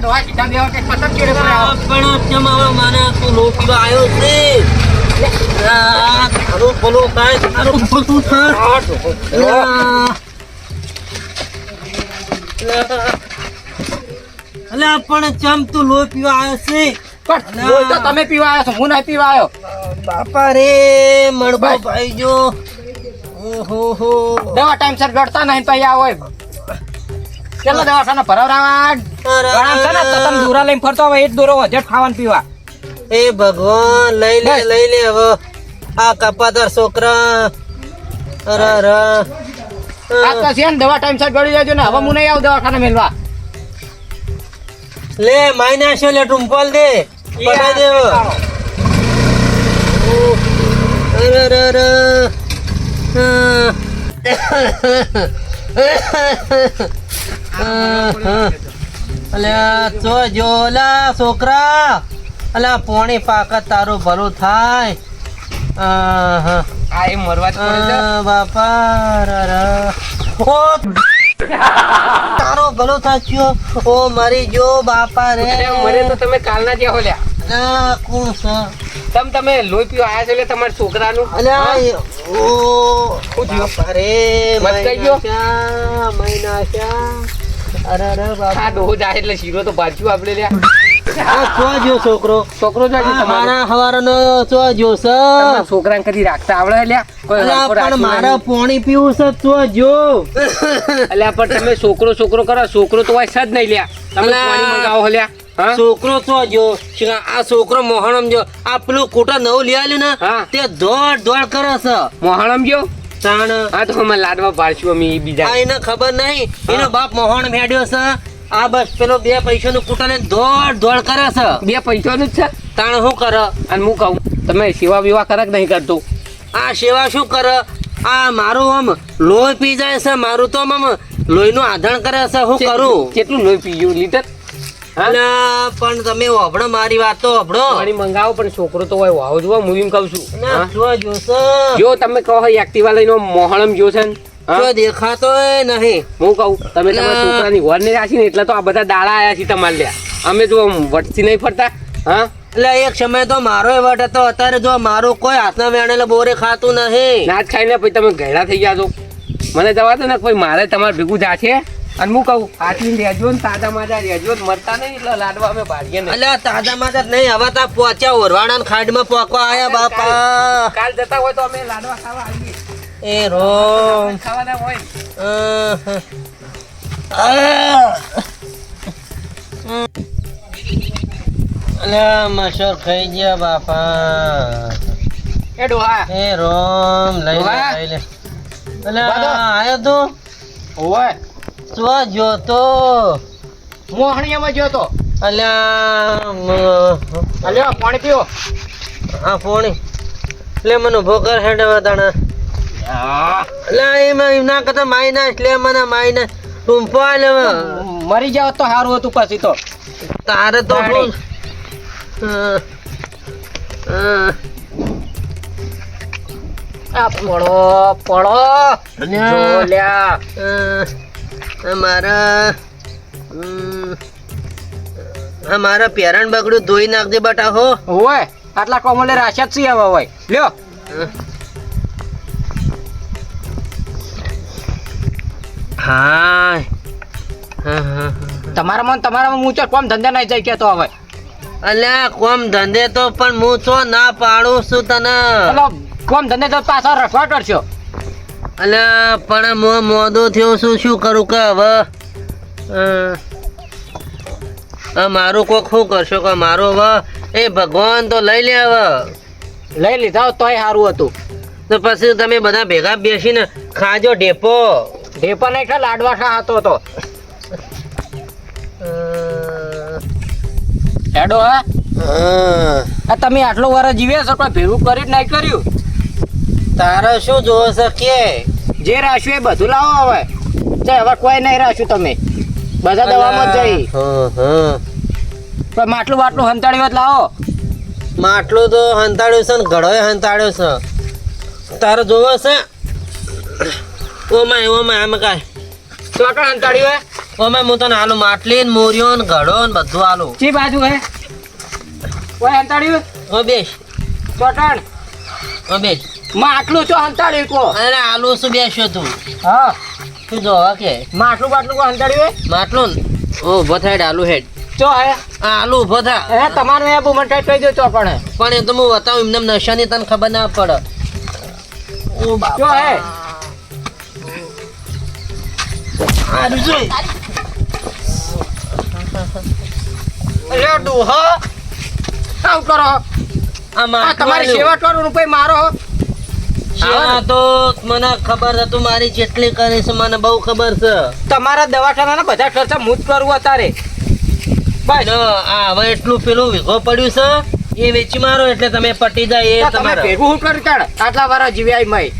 લે આવો. પણ મને તું લોકી આવ્યો છે પણ ચમ તું લો પીવા આવ્યો છે તો તમે પીવા આવ્યો છો હું નહીં પીવા આવ્યો બાપા રે મણબો ભાઈ જો ઓહો, હો દવા ટાઈમસર ગળતા નહીં પછી આવો કેટલા દવાખાના ભરાવરાવા ઘણા છે ને તો તમે દોરા લઈને ફરતો હોય એ જ દોરો વધે ખાવાનું પીવા. એ ભગવાન લઈ લે લઈ લે હવે. આ કપાતર છોકરા. અરે અરે. આ તો છે ને દવા ટાઈમસર ગળી જજો ને હવે હું નહીં આવું દવાખાને મેલવા. લે માઇનસ લે ટુંપલ દે. પટાઈ દે હવે. અરે અરે અરે. અલ્યા તો જોલા છોકરા. અલ્યા પોણી પાકત તારું ભલું થાય. આ એ મરવા બાપા તારો ભલો થાચ્યો ઓ મરી જો બાપા રે. મને તો તમે કાલના જ્યાં હોલ્યા કોણ છે? તમ તમે લોહી પીવા આવ્યા છો એટલે તમારા છોકરાનું? અને ઓ પૂછ્યો અરે મત કહી ગયો? મહિના શા, મહિના શા. અરે અરે આ બાપા ડોહો જાય એટલે શીરો તો બાજુ આપણે લ્યા. આ છોકરો? છોકરો મારા હવારનો ચો જો છોકરાને કદી રાખતા આવડે લ્યા? પણ પીવું છે જો અલ્યા પણ તમે છોકરો છોકરો કરો છોકરો તો હોય જ નહીં લ્યા. તમે. પાણી મંગાવો લ્યા. છોકરો તો જો આ છોકરો મોહણમ જો આ પેલું કોટા નવું લઈ આવ્યું ને. તે દોડ દોડ કરે છે. મોહણમ જો? તાણ. આ તો અમે લાડવા પાડશું અમે બીજા. એને ખબર નહીં. એનો બાપ મોહણ મેડ્યો છે. આ બસ પેલો બે પૈસા નું કૂટા ને દોડ દોડ કરે છે. બે પૈસાનું જ છે? તાણ શું કરે? અને હું કહું તમે સેવા વિવા કરે કે નહીં કરતો? આ સેવા શું કરે? આ મારું આમ લોહી પી જાય છે મારું તો આમ લોહીનું આધણ કરે છે. હું કરું? કેટલું લોહી પી ગયું લીટર? પણ તમે હોભળો મારી વાત તો હોભળો. પાણી મંગાવો પણ છોકરો તો હોય વાવ જોવા હું એમ કહું છું. જો તમે કહો એક્ટિવા લઈને મોહળમ જો છે જો દેખાતો નહીં. હું કહું તમે તમારા છોકરાની ઘર ને રાખી ને એટલે તો આ બધા દાડા આયા છે તમારે લ્યા. અમે જો વટથી નહીં ફરતા હા? એટલે એક સમય તો મારો વટ હતો અત્યારે જો મારો કોઈ હાથના વેણેલો બોરે ખાતું નહીં. નાચ ખાઈને પછી તમે ઘેડા થઈ ગયા છો. મને જવા દો ને કોઈ મારે તમારે ભેગું જા છે અને હું કહું આટલી રહેજો ને તાજા માજા રહેજો ને મરતા નહીં એટલે લાડવા અમે ભાગીએ નહીં. અલ્યા તાજા માજા નહીં હવે તા પહોંચ્યા ઓરવાડા ખાડમાં પોકવા આયા બાપા. કાલ જતા હોય તો અમે લાડવા ખાવા આવીએ. એ રોમ ખાવાના હોય. અલ્યા મસર ખાઈ ગયા બાપા. એ ડોહા. એ રોમ લઈ લે. લઈ લે. અલ્યા આયો તું? હોય જોતો. મોહણીયામાં જોતો. અલ્યા અલ્યા પાણી પીવો. આ પાણી. લે મને ઊભો કર હેડ વતાણા લે એમાં ના કરતા મને માઇનસ. ટૂંપો લે મરી જાવ તો સારું હતું પછી તો. તારે તો હા. પડો પડો લ્યા. હા. મારા. મારા પેરણ બગડું ધોઈ નાખજે બટા હો. હોય આટલા કોમલે રાશિયા જ હવે હોય. લ્યો. હા હા તમારામાં તમારા તમારામાં મૂચો કોમ ધંધા નહીં જાય કેતો હવે. અલ્યા કોમ ધંધે તો પણ હું છો ના પાડું છું તને? કોમ ધંધે તો પાછો રખવા કરશો અલ્યા પણ મો મોદો થયો છું શું કરું કે હવે? મારું કોક શું કરશો કે મારું હવે? એ ભગવાન તો લઈ લે હવે. લઈ લીધા તોય સારું હતું. તો પછી તમે બધા ભેગા બેસીને ખાજો ઢેપો. ઢેપો નહીં ખા લાડવા ખા હતો તો. હેડો હા. હા. તમે આટલો વાર જીવ્યા છો પણ ભેગું કરી જ નહીં કર્યું? તારે શું જોવો છે કે જે રાખ્યું એ બધું લાવો હવે. ચાલ હવે કોઈ નહીં રાખ્યું તમે. બધા દવામાં જઈ. હા હા. પણ માટલું બાટલું વાત લાવો. માટલું તો હંતાડ્યું છે ને ઘડોય હંતાડ્યો છે. તારે જોવો છે. ઓમાય ઓમાય આમ કાંઈ. ચોકડ હંતાડ્યું હે? ઓમાય હું તને આલુ માટલી ને મોરિયો ને ઘડો ને બધું આલુ ચી બાજુ હે? કોઈ હંતાડ્યું? ઓ બેસ. ચોટણ? ઓ બેસ. માં આટલું છો હંતાડ્યું કો. અરે આલુ શું બેસ્યો તું? હા. તું જો કે? માં બાટલું કો હંતાડ્યું માટલું ઓ ઊભો થાય આલુ હેડ. ચો હે. આલુ ઊભો થા. હે તમારે એ ટાઈટ કહી દો ચો પણ. પણ એ તો હું બતાવું એમને નશાની તને ખબર ના પડે. ઓ ચો હે. હારું જોઈ. અરે ડોહા. આવ કરો. આ આ તમારી સેવા કરું રૂપિયા મારો. સેવા તો મને ખબર હતું મારી જેટલી કરી છે મને બહુ ખબર છે. તમારા દવાખાના બધા ખર્ચા હું જ કરું અત્યારે. બસ. આ હવે એટલું પેલું વીઘો પડ્યું છે એ વેચી મારો એટલે તમે પટી જાય એ તમારે. ભેગું હું કરી તાણ? આટલા વાળા જીવ્યા મય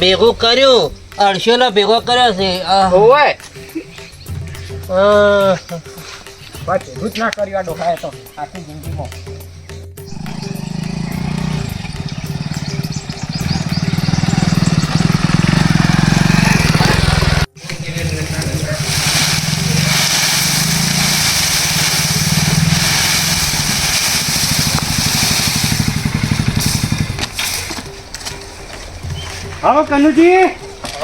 ભેગું કર્યું અડશેલો ભેગો કર્યો છે આહ. હોવે આહ. બસ ભેગું જ ના કર્યું આ ડોહાએ તો આખી જિંદગીમાં. આવો કનુજી.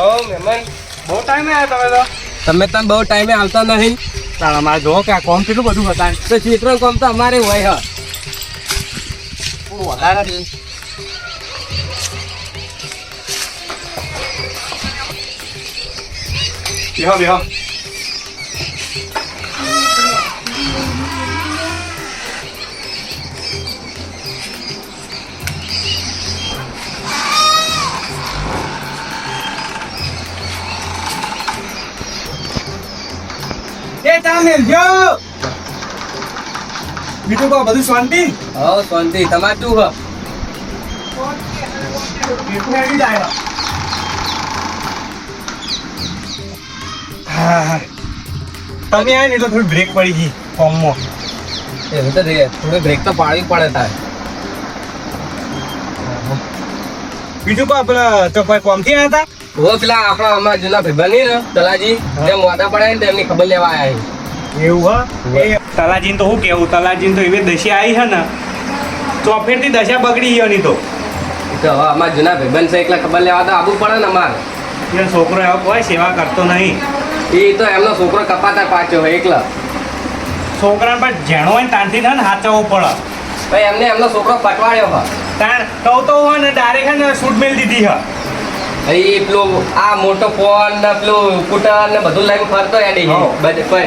ઓ મહેમાન બહુ ટાઈમે આવ્યા તમે તો. તમે તને બહુ ટાઈમે આવતા નહીં. પણ અમારે જો કે આ કોમ કેટલું બધું બતાવે તો ચિત્ર કોમ તો અમારે હોય હ. વધારે બેહો બેહો. એ મેલજો બીજું કહો બધું શાંતિ? હો શાંતિ. તમારે શું હ? એટલું હેડી જાય હા હા. તમે આયા ને એટલે થોડી બ્રેક પડી ગઈ ફોર્મમાં એવું તો રે થોડી બ્રેક તો પાડવી પડે તારે. બીજું કહો પેલા તો કોઈ કોમથી આવ્યા હતા? ઓ પેલા આપણા અમારા જૂના ભાઈબંધ ને તલાજી હા. તે મોટા પડ્યા ને તેમની ખબર લેવા આયા એવું હા? એ તલાજીને તો શું કેવું તલાજીને તો એવી દશા આવી છે ને ચોફેરથી દશા બગડી ગયો ની તો. તો હવે અમારા જૂના ભાઈબંધ છે એકલા ખબર લેવા તો આવવું પડે ને અમારે. એ છોકરો એવો કોઈ સેવા કરતો નહીં. એ તો એમનો છોકરો કપાતા પાછો હોય એકલા. છોકરાને પણ જેણો હોય ને તાનથી ને હાચવવું પડે. ભાઈ એમને એમનો છોકરો પટવાડ્યો હોય. તાણ કહું તો હોય ને ડાયરેક્ટ હે ને શૂટ મેલ દીધી હા એ પેલું આ મોટો ફોન ને પેલું સ્કૂટર ને બધું લઈને ફરતો હા.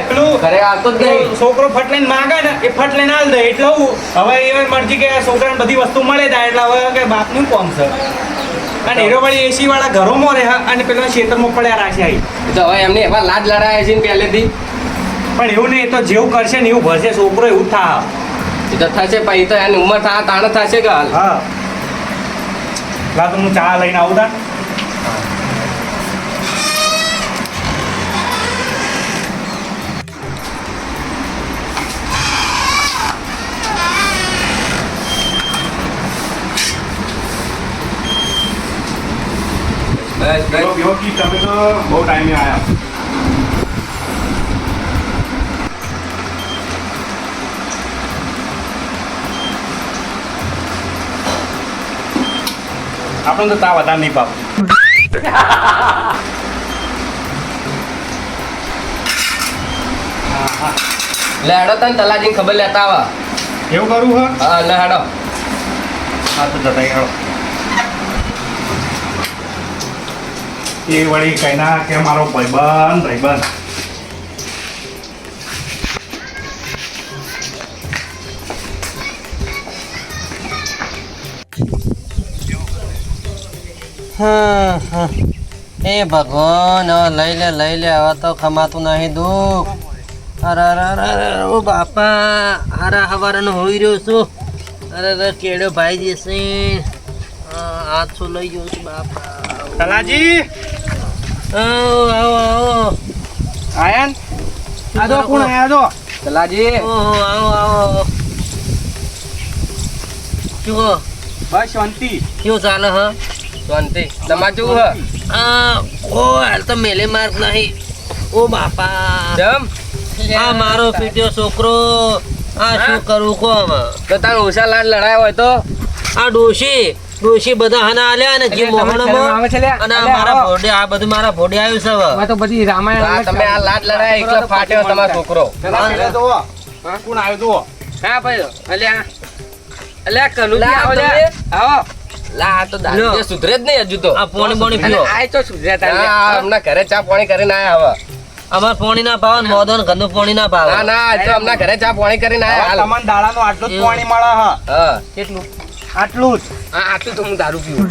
પેલું ઘરે આવતો જ નહીં. છોકરો ફટ લઈને માંગે ને એ ફટ લઈને આલ દે. એટલે હવે એ મરજી કે છોકરાને બધી વસ્તુ મળે જાય એટલે હવે કે બાપનું કોમ છે. અને હીરો વાળી એસી વાળા ઘરોમાં રહે અને પેલા ખેતરમાં પડ્યા રાખે આવી તો હવે એમને એવા લાજ લડાયા છે ને પહેલેથી. પણ એવું નહીં તો જેવું કરશે ને એવું ભરશે. છોકરો એવું થા. એ તો થશે તો એની ઉંમર થાય તાણ થશે કે હાલ? હા. તો હું ચા લઈને આવું તા. બસ તમે તો બહુ ટાઈમે આવ્યા આપણને તો તા વધારે નહીં પાપ. લે હેડો તને તલાજીને ખબર લેતા આવા. એવું કરું હા? હા લે હેડો. હા તો જતા હેડો. એ વળી કઈ ના કે મારો ભાઈબંધ ભાઈબંધ. એ ભગવાન લઈ લે લઈ લે હવે તો ખમાતું નહીં દુઃખ. અરે અરે અરે અરે ઓ બાપા હારા હવારનો હોઈ રહ્યો છું. અરે અરે કેડો ભાઈ જશે. હાથ શું લઈ ગયો છું બાપા. તલાજી. આવો આવો આવો. આયન? આજો કોણ આયા તલાજી. ઓહો આવો આવો શું બસ શાંતિ. કેવું ચાલે હા? શાંતિ. તમારે કેવું હ આ ઓ હાલ તો મેલે માર્ક નહીં. ઓ બાપા. જમ? આ મારો પીટ્યો છોકરો. આ શું કરું કો હવે. તો તાર ઓછા લાડ લડાય હોય તો? આ ડોશી ડોશી બધા હના આલ્યા ને જે મોહણમાં આવે છે અને મારા. ભોડે આ બધું મારા ભોડે આવ્યું છે હવે. તો બધી રામાયણ તમે આ લાડ લડાય એકલો ફાટ્યો તમારો છોકરો. કોણ આવ્યો? તો હા ભાઈ. અલ્યા. અલ્યા કનુજી લા, આવો આવો. લા તો દારૂ સુધરે જ નહીં હજુ તો. આ પોણી પોણી અને આ તો સુધર્યા તા હમણાં ઘરે ચા પાણી કરીને આયા હવે. અમાર પોણી ના ભાવ ને મોદો ઘરનું પોણી ના ભાવ ના ના તો હમણાં ઘરે ચા પાણી કરીને આયા તમને દાડાનું આટલું જ એવું. પાણી મળે હા. હા. કેટલું? આટલું જ. આ આટલું તો હું દારૂ પીવું.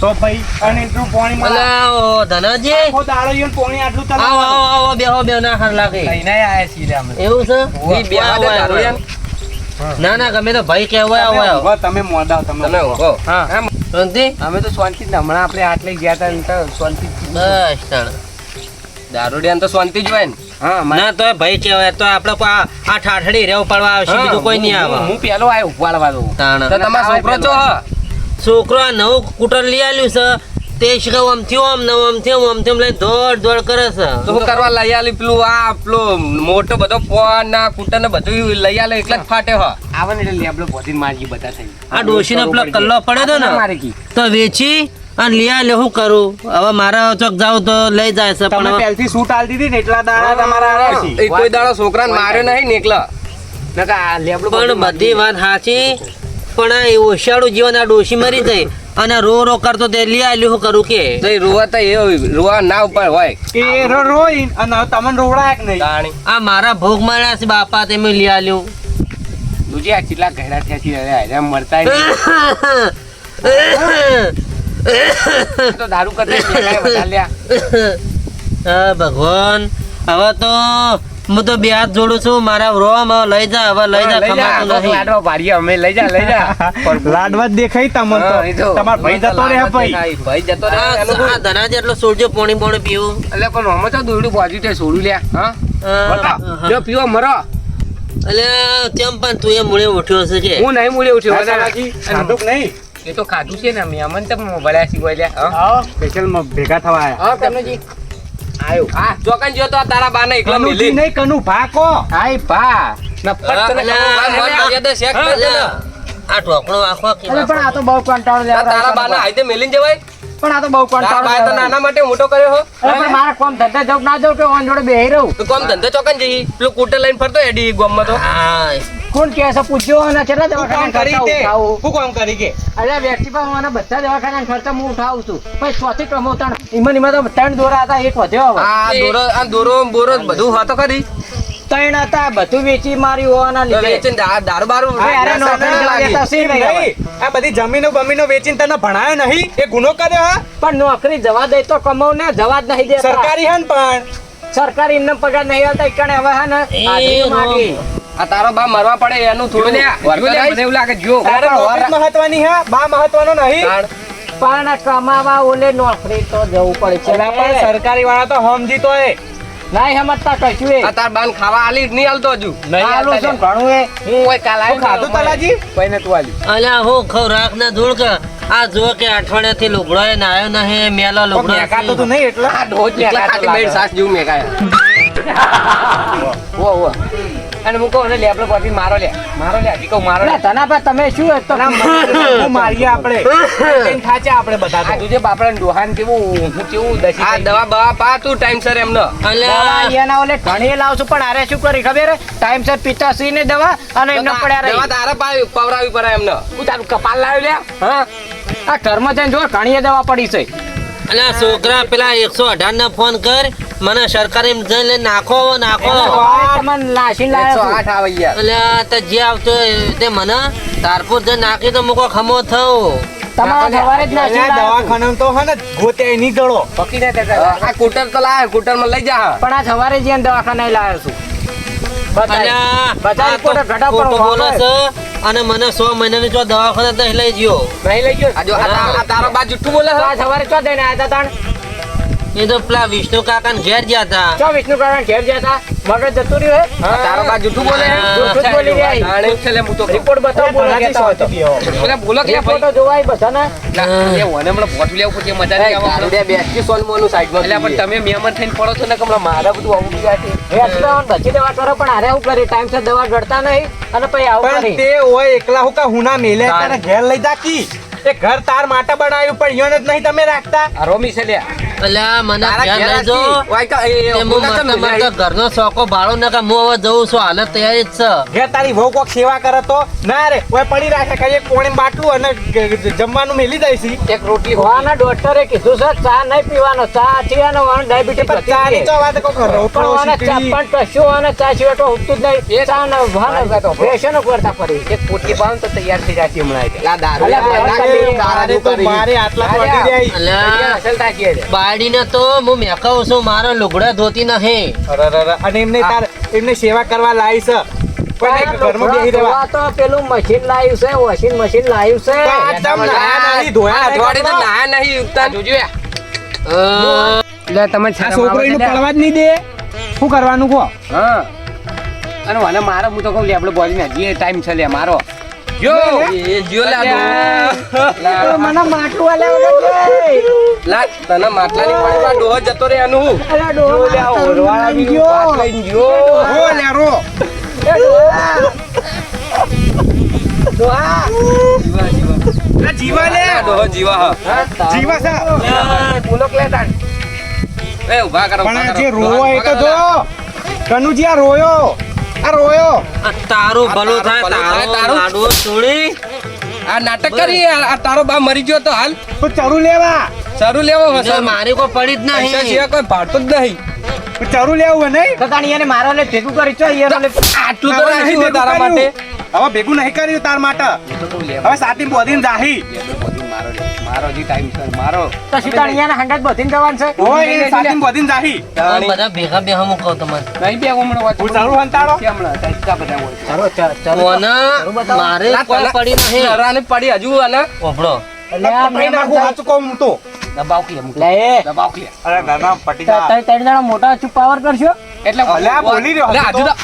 તો ભાઈ અને એટલું પાણી મળે. ઓ ધનાજી. આખો દાડો ઈયોને પાણી આટલું તમે આવો આવો આવો બેહો બેહો ના હાર લાગે. લઈને આયા છીએ અમે. એવું છે? ના ના ગમે તો ભાઈ કહેવાય આવો તમે આવો તમે મોડા તમે તમે. ઊંઘો હા. શાંતિ? અમે તો શાંતિ જ હમણાં આપણે આટલે ગયા હતા તો શાંતિ બસ તાણ. દારૂડિયાને તો શાંતિ જ હોય ને. હા મને ના તો ભાઈ કહેવાય તો આપણે આ આ ઠાઠડી રેવ પડવા આવશે બીજું કોઈ નહીં આવે. હું પેલો આવ્યો ઉપાડવા દઉં. તાણ. તો તમારો છોકરો છો છોકરો નવું કુટર લઈ આવ્યું છે તે શીખવ આમથી આમ નવ આમ આમથી આમ લઈને દોડ દોડ કરે છે. તો કરવા લઈ આલી પેલું આ પેલું મોટો બધો ફોન ના કૂટર ને બધું લઈ આલે એટલે જ ફાટે હ. આવે ને એટલે લેબડો બોધીને મારી બધા થઈ. આ ડોશીને પેલો કલ્લો પડ્યો ને મારે તો વેચી અને લઈ આલ્યો હું કરું? હવે મારા ચોક જાવ તો લઈ જાય છે પણ પહેલથી સૂટ આલી દીધી ને એટલા દાડા તમારા કોઈ દાડો છોકરાને માર્યો નહીં નીકળા નકા આ પણ બધી વાત સાચી પણ આ એ ઓશિયાળું જીવન આ ડોશી મરી જાય અને રો રો કરતો તે લઈ આલ્યું હું કરું કે? તો એ રોવા તો એ રોવા ના ઉપર હોય. એ રો- રોઈ અને તમને રોવડાયા કે નહીં? આ મારા ભોગ મળ્યા છે બાપા તેમે લઈ આલ્યું દુજી આ કેટલા ઘડા થયા છે? હવે હારે મરતા તો દારૂ કરતા લ્યા. હા ભગવાન હવે તો હું તો બે હાથ જોડું છું મારા રોમ લઈ જા હવે લઈ જા જા ખમાતું કોક લાડવા ભારી અમે લઈ જા લઈ જા. લાડવા જ દેખાય તમને તો. તમાર ભાઈ જતો રહે ભાઈ. ભાઈ જતો રહે આ ધના જેટલો સોડજો પોણી પોણી પીવું. એટલે પણ અમે તો દોડું બાજુ તે છોડું લ્યા હા. જો પીવો મરો. એટલે કેમ પણ તું એ મૂળે ઉઠ્યો છે કે? હું નહીં મૂળે ઉઠ્યો સાદાજી, ખાધું કે નહીં. એ તો ખાધું છે ને અમે અમને તો ભળ્યા સિવાય લ્યા હા? આવો સ્પેશિયલ ભેગા થવા આયા હા કનુજી આયો હા ચોકન જો તો તારા બાને એકલા મિલી. નહીં કનુ ભાકો. હાય ભા. નફત તને અલ્યા, મર્યાદા શેક આ ઢોકણો આખો કે પણ આ તો બહુ કંટાળો લે તારા બાને હાથે મેલીને જવાય? પણ આ તો બહુ કંટાળો ભાઈ તો નાના માટે મોટો કર્યો હો. અરે પણ મારે કોમ ધંધા જવું ના જવું કે ઓન જોડે બેહી રહું. તો કોમ ધંધો ચોકન જઈ. પેલું કૂટર લઈને ફરતો એડી ગામમાં તો. હા કોણ કે છે પૂછ્યો અને કેટલા દવાખાના ખર્ચા ઉઠાવું? હું કામ કરી કે? અરે વ્યક્તિ પણ મને બધા દવાખાના ખર્ચા હું ઉઠાવું છું. પછી ચોથી કમોતા ઈમન ઈમાં તો ત્રણ દોરા હતા એક વધ્યો હવે. આ દોરો આ દોરો બોરો બધું હતો કરી ત્રણ હતા બધું વેચી મારી હોવાના લીધે. વેચીને દારૂ બારૂ આ બધી જમીનો બમીનો વેચીને તને ભણાયો નહીં? એ ગુનો કર્યો હા? પણ નોકરી જવા દે તો કમાવ ને જવા જ નહીં દે સરકારી હે ને પણ? સરકારી એમને પગાર નહીં આવતા ઈકણે હવે હે ને આ તારો બા મરવા પડે એનું થોડું. મને એવું લાગે જો મહત્વની હા બા મહત્વનો નહીં. પણ કમાવા ઓલે નોકરી તો જવું પડે છે. પણ સરકારી વાળા તો સમજી તો એ નહીં સમજતા કશું એ. તાર બાન ખાવા આલી નહીં આલતો હજુ? નહીં છે. ને ઘણું એ હું કોઈ કાલ ખાધું તલાજી કોઈને તું આલી અલ્યા હું ખવ રાખ ના ધૂળ કે. આ જો કે અઠવાડિયા થી લુગડો એ નાયો નહીં મેલો લુગડો. મેકાતો તો નહીં એટલે? આ ઢોજ મેકાતો બેડ સાસ જેવું મેકાય. ઓ ઓ અને હું કહું લેબડો પછી મારો લે મારો લે હજી કહું મારો લે. તના પર તમે શું હું મારીએ આપણે. થાચે આપણે બધા આ તો. તુજે બાપડા ડોહાન કેવું હું કેવું દસી આ દવા બવા પા તું ટાઈમસર એમનો. દવા એના ઓલે ઘણી લાવશું પણ આરે શું કરી ખબર ટાઈમસર સી ને દવા અને એમને પડ્યા દવા તારે તારા પવરાવી પડે એમનો. હું તારું કપાલ લાવી લે હા? આ ઘરમાં જઈને જો ઘણી દવા પડી છે. અલ્યા છોકરા પેલા એકસો અઢાર ને ફોન કર. મને સરકારી લઈને નાખો નાખો. એટલે તે જે આવતો તે મને તારપુર જઈને નાખી તો મૂકો ખમો થયો. તમારા સવારે જ નાશી અલ્યા, લાવ્યો દવાખાનામાં તો હે ને ગોતે નહીં જડો પકી ના દેતા આ કૂટર તો લાય કૂટરમાં લઈ જા. પણ આ સવારે જઈને દવાખાને અને મને સો મહિનાની ચો દવાખાને તો લઈ ગયો નહીં લઈ ગયો તારો બા જુઠ્ઠું બોલે સવારે ચો દઈને આવ્યા હતા તાણ? એ તો પેલા વિષ્ણુ કાકા ઘેર ગયા હતા ચો વિષ્ણુ કાકા ઘેર ગયા હતા મગજ જતું રહ્યું હે? તારો બા જૂઠું બોલે જૂઠું બોલી રહ્યા છે હું તો રિપોર્ટ બતાવો બોલો હોય તો. પેલા બોલો કે ભાઈ રિપોર્ટો જોવાય બધાને? એ ઓને મને ભોટ લેવું પછી મજા નહીં આવે. ગારુડિયા બેસતી સોનમોનું સાઈડમાં એટલે પણ તમે મહેમાન થઈને પડો છો ને કે હમણાં મારા બધું આવું ગયા છે. એ અસલાવન બચી દવા કરો પણ આરે હું કરી. ટાઈમસર દવા ગળતા નહીં અને પછી આવું પણ કરી. તે હોય એકલા હું કા હુના મેલે તારે ઘેર લઈ જા કી એ ઘર તાર માટે બનાવ્યું પણ યોને જ નહીં તમે રાખતા. આ રોમી છે લ્યા. અલ્યા મને તારા ઘેર ઘેર લઈ જો રાખી. વાય કા- એ- એ તે હું બોલા મસ્ત તમે મસ્ત લ્યા. ઘરનો સોકો ભાડો ને કે હું હવે જઉં છું. હાલત તૈયારી જ છે. ઘેર તારી વહુ કોક સેવા કરે તો? ના રે ઓય પડી રાખે કઈ એક પોણી બાટલું અને ગ- ગ- જમવાનું મેલી દઈશી. એક રોટલી વાના ડોક્ટરે કીધું છે ચા નહીં પીવાનો. ચા થી અને વાને ડાયાબિટીસ તો વાત કોક પણ રોટલો અને ચા. પણ કશું સિવાય તો ઉઠતું જ નહીં. ચા ને વાને વ્યસનો કરતા ફરી. એક પોટલી પાવ તો તૈયાર થઈ જતી હમણાં દારૂ અલ્યા, લા, મારે દારૂ મારે તો કરી. મારે આટલા તો અલ્યા. અડી જાય. અલ્યા અસલ તાકીએ છે. બાયડીને તો હું મેકાઉં છું મારો લુગડા ધોતી નહીં. અને એમને તાર એમને સેવા કરવા લાવી છે. પણ ઘરમાં બેહી રહેવા. તો પેલું મશીન લાવ્યું છે વોશિંગ મશીન લાવ્યું છે. તો આ ચમ નાયા નહીં, ધોયા અઠવાડિયે તો નાયા નહીં ઉગતા જોજો એટલે તમે આ છોકરો પડવા જ નહીં દે. શું કરવાનું કહો? હા. અને મને મારો હું તો કહું લે આપણે બોલીને જે ટાઈમ છે લે મારો. જો. એ જો લે મને માટલું આલ્યા લા તને માટલાની પાણી માં ડોહ જતો રે એનું હું અલ્યા લે ઓરવાળા બી ગયો. વાત લઈને જો રો. લે રો ડોહા. જીવા લે. ડોહ જીવા હા. જીવા છે પુલક લે તાણ એ ઊભા કરો પણ જે કરો. એ તો જો. કનુજી આ રોયો. આ રોયો. તારું ભલું થાય તારું તારું. લાડવો છોડી આ નાટક કરી આ તારો બા મરી ગયો તો હાલ. તો ચરુ લેવા. ચરુ લેવો હશે. મારી કોઈ પડી જ પૈસા નહીં સિવાય કોઈ ભાડતો જ નહીં. ચરુ લેવું હે નહીં? તો તાણી એને મારા લે ભેગું કરી છો યાર લે આટલું તો હવે નહીં તારા માટે. હવે ભેગું નહીં કર્યું તાર માટે. હવે સાતી બોધીને જાહી. મારો લે. મારો જી ટાઈમ સર મારો. તો સીતાણી એને હંગાત બધીન જવાન છે? ઓય એ સાતી બોધીને જાહી. બધા ભેગા બેહા મૂકો તમને. નહીં બે હમણાં વાત હું ચાલુ હંતાડો કે હમણા સાચા બધા હોય. ચાલો ચાલો ચાલ. મારે કોઈ પડી નહીં નરાને પડી હજુ અને ઓભળો. એટલે આ મેં નાખું હાચકો કહું દબાવ કે મૂક લે. દબાવ કે. અરે નાના પટી જા. તઈ તઈ જણા મોટા ચૂપ પાવર કરશો? એટલે અલ્યા, બોલી રહ્યો હજુ તો.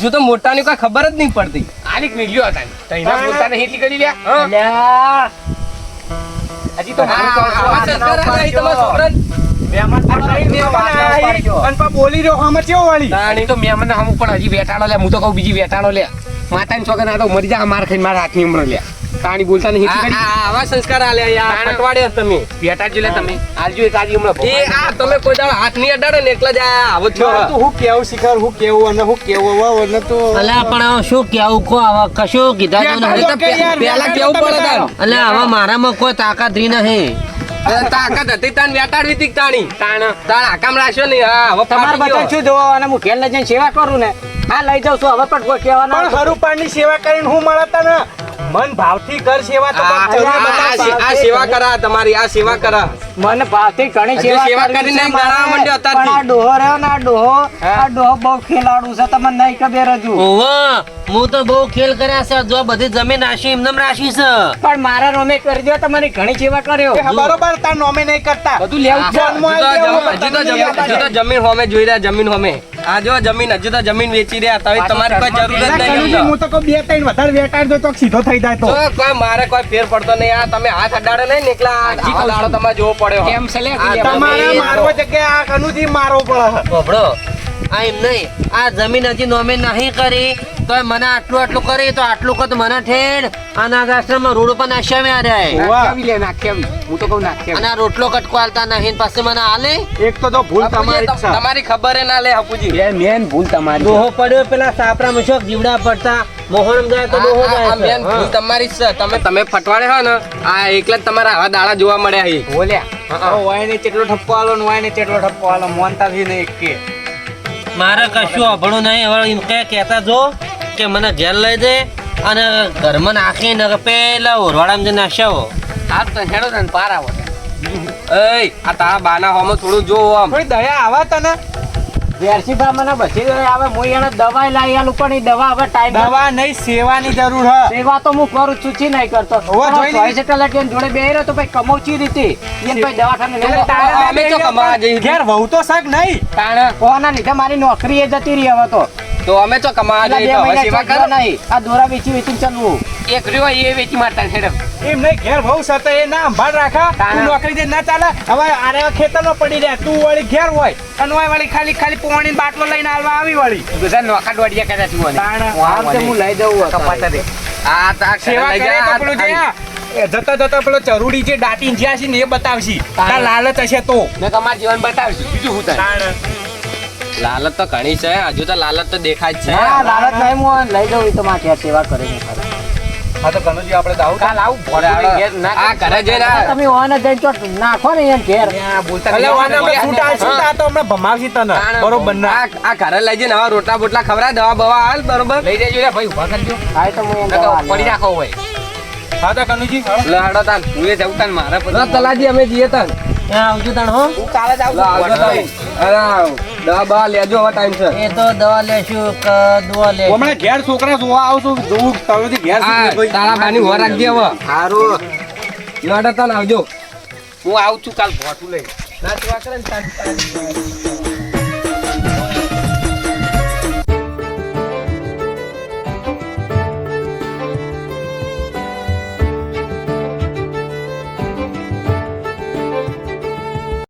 હજુ તો મોટાની કોઈ ખબર જ નહીં પડતી. આલિક નીકળ્યો હતા. તઈના એના હેટલી કરી લ્યા. હા. તો બોલી રહ્યો આમાં કેવો વાળી તો મહેમાનને હમું પણ હજી વેટાણો લે હું તો કહું બીજી વેટાણો લે. માતાની છોકરા ના તો મરી જા માર ખાઈને મારા હાથની ઉમરો લે. તાણી બોલતા નહીં કરી? આવા સંસ્કાર આલે પટવાડે તમે. વેટાડજો જીલે તમે. આલજો એક આજી હમણાં એ આ તમે કોઈ દાડો હાથની અડાડે ને એકલા જ આવો છો તું હું કેવું શીખર હું કેવું અને હું કેવું હવે અને તો અલ્યા પણ શું કેવું? કો આવા કશું કીધા તો બેટા નહીં તો પહેલા કેવું પડે બેટા. તાર અલ્યા આવા મારામાં કોઈ તાકાત રી નહીં. તાકાત હતી તાન વેટાડવી હતી તાણી? તાણ. તાણ આકામ રાખ્યો નહીં હા હવે તમારે બધા શું જોવો? અને હું લઈ જઈને સેવા કરું ને? હા લઈ જાઉં છું હવે પણ કોઈ કહેવાના પણ હરુપાણની સેવા કરીને હું મળતા તને મન ભાવથી કર સેવા તો આ- સેવા કરા તમારી આ સેવા કરા. મન ભાવથી ઘણી સેવા સેવા કરીને છે મંડ્યો અત્યારથી. આ ડોહો રહ્યો ને આ ડોહો આ ડોહો બહુ ખેલાડું છે તમને નહીં ખબર હજુ. ઓવા હું તો બહુ ખેલ કર્યા છે. જો બધી જમીન રાશી એમને રાશી છે. પણ મારા નોમે કરી દો તમારી ઘણી સેવા કર્યો. બરોબર તાર નોમે નહીં કરતા. બધું લેવું હજુ તો જમીન- તો તો હોમે જોઈ રહ્યા જમીન હોમે. આ જો જમીન હજુ તો જમીન વેચી રહ્યા તમે તમારી કોઈ જરૂર જ નહીં હું તો કોઈ બે ત્રણ વધારે વેટાડ દો તો સીધો થઈ જાય તો. તો કોઈ મારે કોઈ ફેર પડતો નહીં. આ તમે હાથ અડાડે નહીં નીકળા. આવા દાડો તમારે જોવો પડ્યો કેમ છે તમારે મારવો જગ્યા આ કનુજી મારવો પડે ઓભળો આ એમ નહીં આ જમીન હજી નોમે નહીં કરી. તો મને આટલું આટલું કરી તો આટલું કદ મને ઠેડ. અનાથ આશ્રમમાં રોડ ઉપર નાખ્યા રહ્યા નાખ્યાવી હું તો કહું નાખ્યાવી અને રોટલો કટકો આલતા નહીં પછી મને આલે એક તો જો ભૂલ તમારી તમારી ખબર ના લે હપુજી મેન ભૂલ તમારી દોહો પડ્યો પેલા સાપરા મશો જીવડા પડતા. મોહન જાય તો દોહો જાય મેન ભૂલ તમારી છે. તમે તમે ફટવાડે હો ને આ એકલા જ તમારા આવા દાડા જોવા મળ્યા છે. બોલ્યા. વાયને ચેટલો ઠપ્પો આલો ને વાયને ચેટલો ઠપ્પો આલો મોનતા થી નહીં કે મારે કશું અભણું નહીં હવે એમ કે કહેતા જો કે મને ઘેર લઈ દે અને ઘરમાં નાખી ને પેલા ઓરવાડામાં જઈને નાખ્યા. આ તો હેડો ને પાર આવો. એ આ તારા બાના હોમાં થોડું જો આમ. થોડી દયા આવા તને. વેરસી બા મને બચી આવે હું એને દવાઈ લાવી આલું પણ એ દવા હવે ટાઈમ દવા નહીં સેવાની જરૂર હ. સેવા તો હું કરું છું છી નહીં કરતો. હોવે, જોઈ લીધી. ચોવીસ કલાક જોડે બેહી રહ્યો તો ભાઈ કમાવચી રીતે. એને ભાઈ દવાખાને લઈ તારે અમે તો કમાવા જઈએ. ઘેર વહુ તો શક નહીં. તાણ. કોના લીધે મારી નોકરી એ જતી રહી હવે તો. તો અમે તો કમાવા હવે સેવા કરો. નહીં. આ દોરા વેચી વેચી ચાલવું. એક રહ્યો એ વેચી મારતા હેડમ. એમ નહીં ઘેર વહુ સતે એ ના સંભાળ રાખા. તું નોકરી દે ના ચાલે. હવે આરે ખેતરમાં પડી રહે. તું વળી ઘેર હોય. અને હોય વળી ખાલી ખાલી પોણી બાટલો લઈને આવવા આવી વળી. બધા નોખા દોડિયા કરે તું. આમ હું લઈ જવું કપાતા દે આ તા સેવા કરે જા, તો પેલું જે આ- આ, એ જતા જતા પેલો ચરૂડી જે દાટી જ્યાં છે ને એ બતાવશી. તાર લાલચ હશે તો. મેં તમારું જીવન બતાવીશું. બીજું હું તારે લાલચ તો ઘણી છે હજુ તો લાલચ તો દેખાય જ છે. લાલચ નહીં હું લઈ જવું તો મારે સેવા કરે છે. ખરા. હા તો કનુજી આપણે તો આવું કાલ આવું ભોળું ઘેર ના આ ઘરે તમે ઓને નાખો ને એને ઘેર. બોલતા એટલે નહીં. આપણે છૂટ આલશું તો હમણાં ભમાવશી તને. બરોબર ના. આ આ ઘરે લઈ જઈને હવે રોટલા બોટલા ખવડાવ દવા બવા હાલ બરોબર? લઈ જજો રે ભાઈ ઊભા કરજો. હા તો હું એને નકર દવા પડી રાખો હોય. હા તો કનુજી લાડો હડો તાન હું એ જવું તાન મારે તલાજી અમે જઈએ તાન. ત્યાં આવજો તાણ હો. હું કાલે જ આવું અરે દવા બવા લેજો હવે ટાઈમ છે. એ તો દવા લેશું કે દવા હમણાં ઘેર છોકરા જોવા આવશું જોવું તવેથી ઘેર તારા બાની હોર રાખજે હવે. સારું લડે તાન આવજો. હું આવું છું કાલ ભોટું લઈ ના તું કરે ને તાન- તાન-